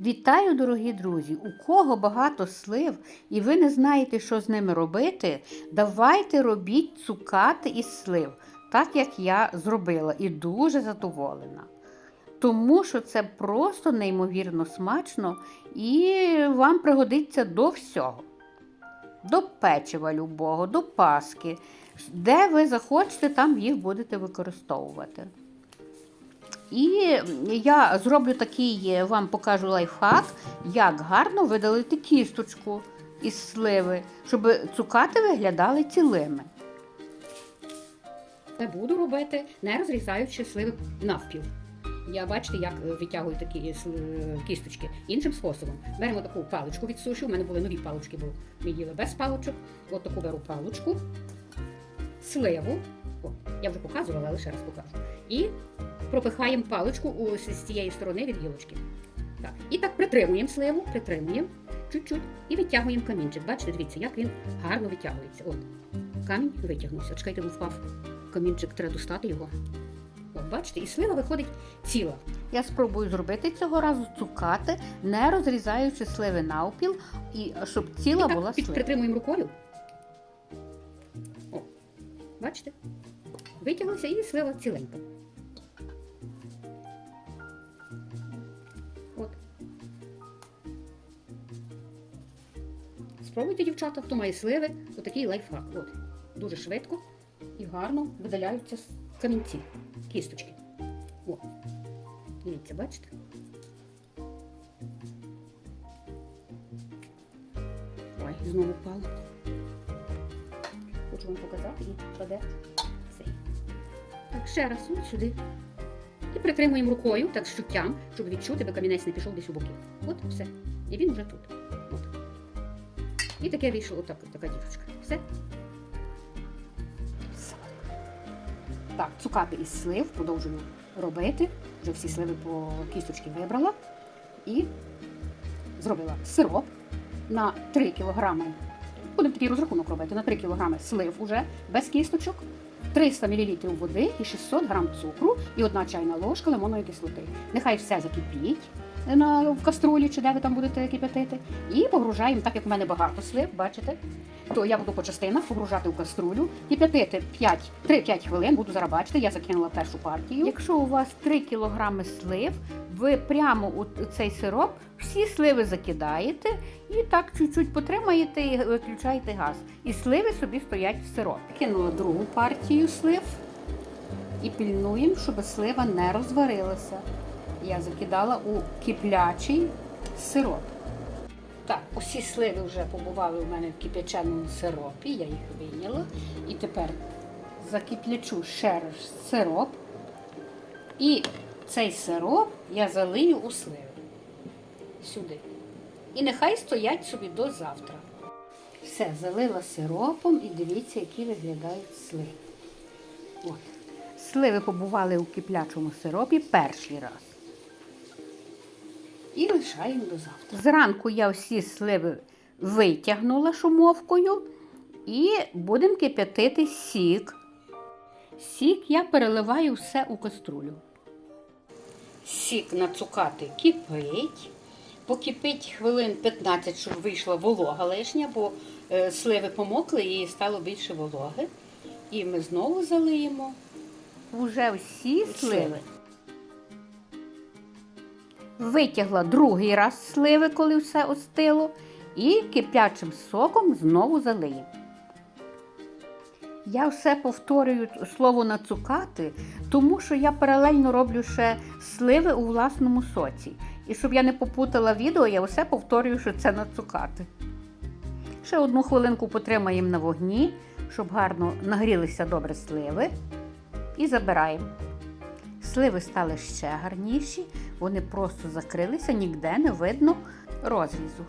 Вітаю, дорогі друзі! У кого багато слив і ви не знаєте, що з ними робити, давайте робіть цукати із слив, так як я зробила, і дуже задоволена. Тому що це просто неймовірно смачно і вам пригодиться до всього. До печива любого, до паски. Де ви захочете, там їх будете використовувати. І я зроблю такий, е, вам покажу лайфхак, як гарно видалити кісточку із сливи, щоб цукати виглядали цілими. Це буду робити, не розрізаючи сливи навпіл. Я бачите, як е, витягую такі кісточки іншим способом. Беремо таку паличку від суші. У мене були нові палички, бо ми їли без паличок. От таку беру паличку, сливу. О, я вже показувала, але ще раз покажу. І пропихаємо паличку з цієї сторони від гілочки. Так. І так притримуємо сливу, притримуємо чуть-чуть і витягуємо камінчик. Бачите, дивіться, як він гарно витягується. От, камінь витягнувся. Чекайте, він впав. Камінчик треба достати його. От, бачите, і слива виходить ціла. Я спробую зробити цього разу цукати, не розрізаючи сливи навпіл, і щоб ціла і була так під, слива. притримуємо рукою. О, бачите? Витягнувся і слива ціленька. Спробуйте, дівчата, хто має сливи, отакий лайфхак. От. Дуже швидко і гарно видаляються камінці, кісточки. О. Дивіться, бачите? Ой, знову впало. Хочу вам показати і кладе цей. Так, ще раз от сюди. І притримуємо рукою, так з чуттям, щоб відчути, би камінець не пішов десь у боки. От все. І він вже тут. От. І таке вийшло отак, така дівчинка. Все. Так, цукати із слив продовжую робити. Вже всі сливи по кісточки вибрала. І зробила сироп на 3 кг. Будемо такий розрахунок робити на 3 кг слив уже без кісточок, 300 мл води і 600 г цукру і одна чайна ложка лимонної кислоти. Нехай все закипіть на, в каструлі чи де ви там будете кипятити. І погружаємо, так як в мене багато слив, бачите, то я буду по частинах погружати в каструлю, кипятити 5, 3-5 хвилин, буду зараз бачити, я закинула першу партію. Якщо у вас 3 кг слив, ви прямо у цей сироп всі сливи закидаєте і так чуть-чуть потримаєте і виключаєте газ. І сливи собі стоять в сиропі. Кинула другу партію слив і пільнуємо, щоб слива не розварилася. Я закидала у киплячий сироп. Так, усі сливи вже побували у мене в кип'яченому сиропі, я їх вийняла. І тепер закиплячу ще раз сироп. І цей сироп я залию у сливи сюди. І нехай стоять собі до завтра. Все, залила сиропом і дивіться, які виглядають сливи. От. Сливи побували у киплячому сиропі перший раз. І лишаємо до завтра. Зранку я всі сливи витягнула шумовкою і будемо кип'ятити сік. Сік я переливаю все у каструлю. Сік нацукати кипить. Покипить хвилин 15, щоб вийшла волога лишня, бо е, сливи помокли і стало більше вологи. І ми знову залиємо. Уже всі Сливи. Витягла другий раз сливи, коли все остило, і киплячим соком знову залию. Я все повторюю слово нацукати, тому що я паралельно роблю ще сливи у власному соці. І щоб я не попутала відео, я все повторюю, що це нацукати. Ще одну хвилинку потримаємо на вогні, щоб гарно нагрілися добре сливи. І забираємо. Сливи стали ще гарніші, вони просто закрилися, ніде не видно розрізу.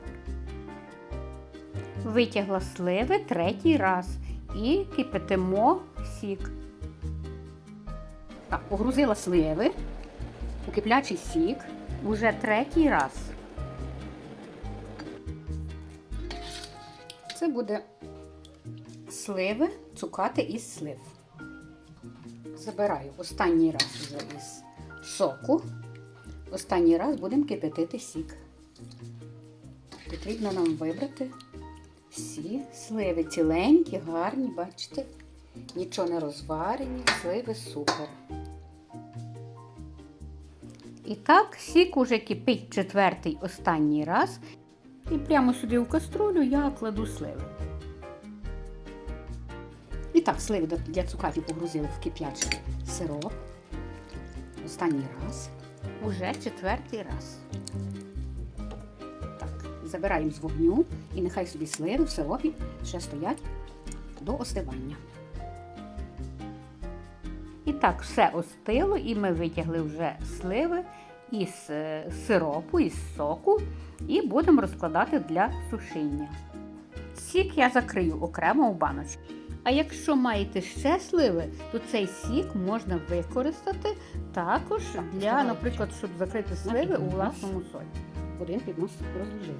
Витягла сливи третій раз і кипятимо сік. Так, погрузила сливи у киплячий сік. Уже третій раз. Це буде сливи, цукати із слив. Забираю останній раз вже із соку. Останній раз будемо кипятити сік. Потрібно нам вибрати всі сливи ціленькі, гарні, бачите? Нічого не розварені, сливи супер. І так, сік уже кипить четвертий останній раз. І прямо сюди у каструлю я кладу сливи. І так, сливи для цукатів погрузили в кип'ячий сироп. Останній раз. Уже четвертий раз. Так, забираємо з вогню і нехай собі сливи в сиропі ще стоять до остивання. І так, все остило, і ми витягли вже сливи із е, сиропу, із соку, і будемо розкладати для сушіння. Сік я закрию окремо у баночку. А якщо маєте ще сливи, то цей сік можна використати також для, наприклад, щоб закрити сливи у власному солі. Один піднос розложили.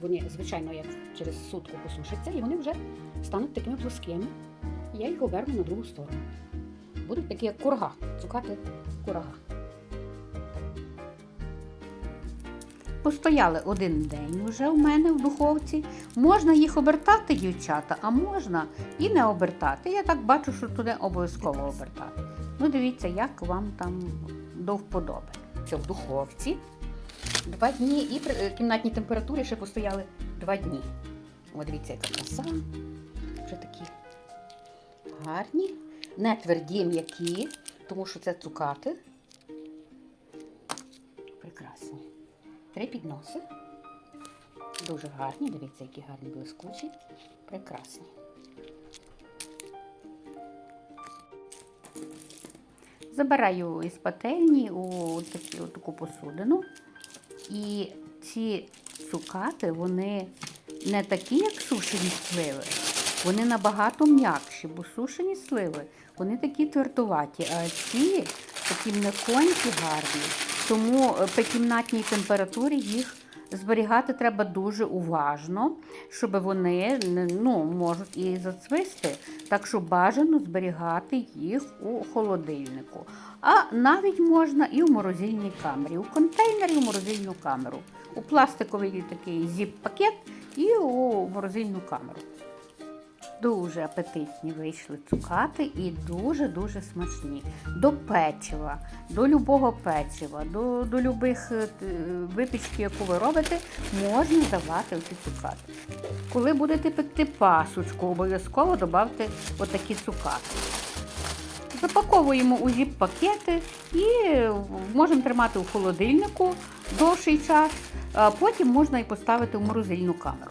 Вони, звичайно, як через сутку посушаться, і вони вже стануть такими плоскими. Я їх оберну на другу сторону. Будуть такі, як курага, цукати курага. Постояли один день вже у мене в духовці. Можна їх обертати, дівчата, а можна і не обертати. Я так бачу, що туди обов'язково обертати. Ну, дивіться, як вам там до вподоби. Це в духовці. Два дні і при е, кімнатній температурі ще постояли два дні. О, дивіться, яка краса. Вже такі гарні, не тверді, м'які, тому що це цукати. Прекрасні. Три підноси. Дуже гарні, дивіться, які гарні блискучі. Прекрасні. Забираю із пательні у таку, таку посудину. І ці цукати, вони не такі, як сушені сливи. Вони набагато м'якші, бо сушені сливи, вони такі твердуваті, а ці такі м'яконькі гарні. Тому е, при кімнатній температурі їх зберігати треба дуже уважно, щоб вони ну, можуть і зацвисти. Так що бажано зберігати їх у холодильнику. А навіть можна і в морозильній камері, у контейнері, у морозильну камеру, у пластиковий такий зіп-пакет і у морозильну камеру. Дуже апетитні вийшли цукати і дуже-дуже смачні. До печива, до любого печива, до, до любих е, випічки, яку ви робите, можна давати ці цукати. Коли будете пекти пасочку, обов'язково додавте отакі цукати. Запаковуємо у зіп-пакети і можемо тримати у холодильнику довший час, а потім можна і поставити в морозильну камеру.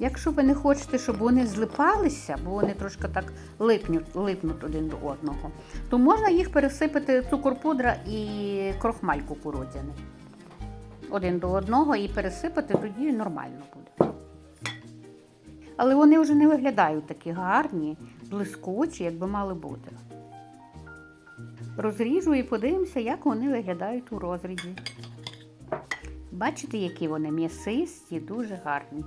Якщо ви не хочете, щоб вони злипалися, бо вони трошки так липнуть, липнуть один до одного, то можна їх пересипати цукор пудра і крохмаль кукурудзяний. Один до одного і пересипати, тоді нормально буде. Але вони вже не виглядають такі гарні, блискучі, як би мали бути. Розріжу і подивимося, як вони виглядають у розрізі. Бачите, які вони м'ясисті, дуже гарні.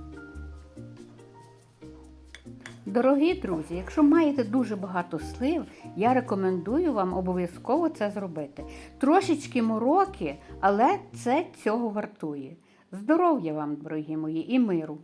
Дорогі друзі, якщо маєте дуже багато слив, я рекомендую вам обов'язково це зробити. Трошечки мороки, але це цього вартує. Здоров'я вам, дорогі мої, і миру!